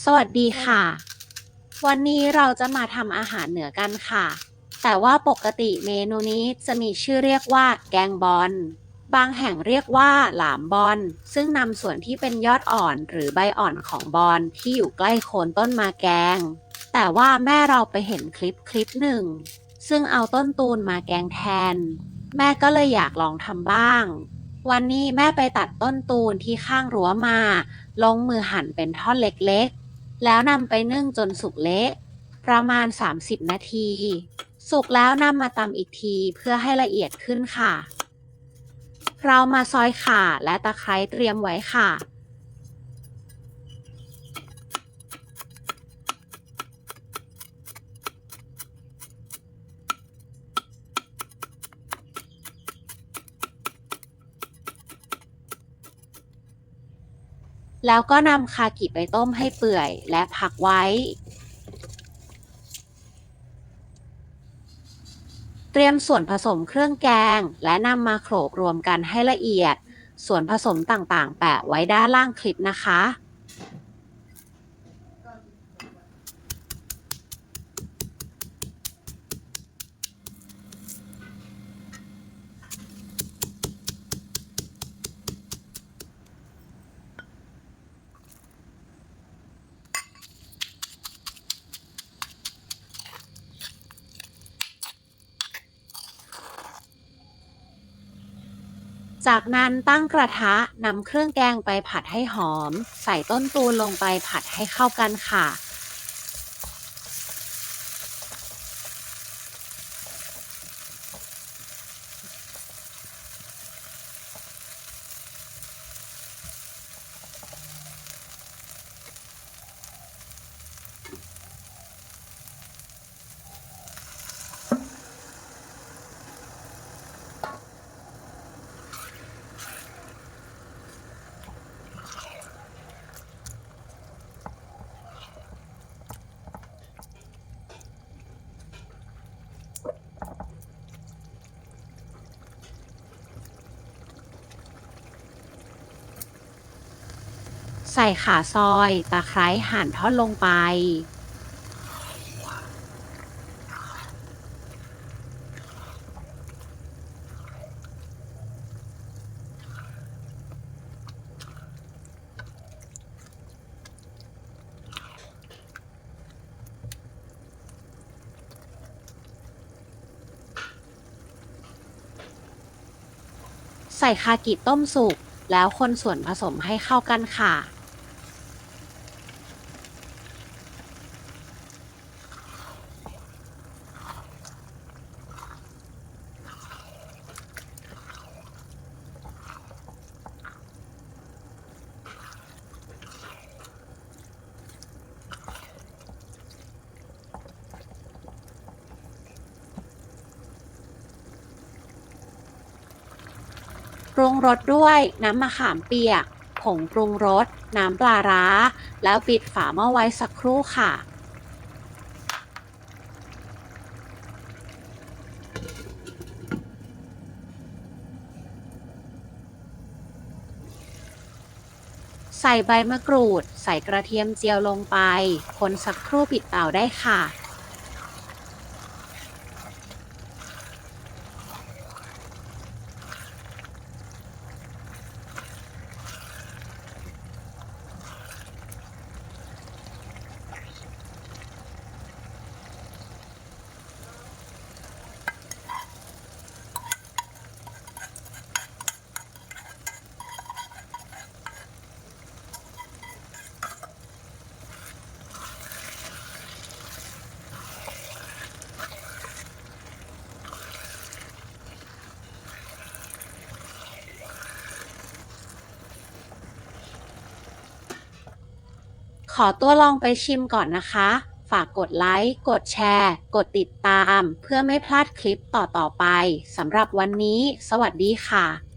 สวัสดีค่ะ วันนี้เราจะมาทำอาหารเหนือกันค่ะ แต่ว่าปกติเมนูนี้จะมีชื่อเรียกว่า แกงบอล บางแห่งเรียกว่าหลามบอล ซึ่งนำส่วนที่เป็นยอดอ่อนหรือใบอ่อนของบอลที่อยู่ใกล้โคนต้นมาแกง แต่ว่าแม่เราไปเห็นคลิปคลิปหนึ่ง ซึ่งเอาต้นตูนมาแกงแทน แม่ก็เลยอยากลองทำบ้าง วันนี้แม่ไปตัดต้นตูนที่ข้างรั้วมา ลงมือหั่นเป็นท่อนเล็กๆ แล้วนำไปนึ่งจนสุกเละ ประมาณ 30 นาที สุกแล้วนำมาตำอีกทีเพื่อให้ละเอียดขึ้นค่ะ เรามาซอยข่าและตะไคร้เตรียมไว้ค่ะ แล้วก็นำคากิไปต้มให้เปื่อยและพักไว้ เตรียมส่วนผสมเครื่องแกง และนำมาโขลกรวมกันให้ละเอียด ส่วนผสมต่างๆ แปะไว้ด้านล่างคลิปนะคะ จากนั้นตั้งกระทะนำเครื่องแกงไปผัดให้หอม ใส่ต้นตูนลงไปผัดให้เข้ากันค่ะ ใส่ขาซอยตะไคร้หั่นทอดลงไป ใส่คากิต้มสุกแล้วคนส่วนผสมให้เข้ากันค่ะ ปรุงรสด้วยน้ำมะขามเปียก ผงปรุงรส น้ำปลาร้า แล้วปิดฝาหม้อไว้สักครู่ค่ะ ใส่ใบมะกรูด ใส่กระเทียมเจียวลงไป คนสักครู่ปิดเตาได้ค่ะ ขอตัวลองไปชิมก่อนนะคะ ฝากกดไลค์ กดแชร์ กดติดตาม เพื่อไม่พลาดคลิปต่อๆไปสำหรับวันนี้ สวัสดีค่ะ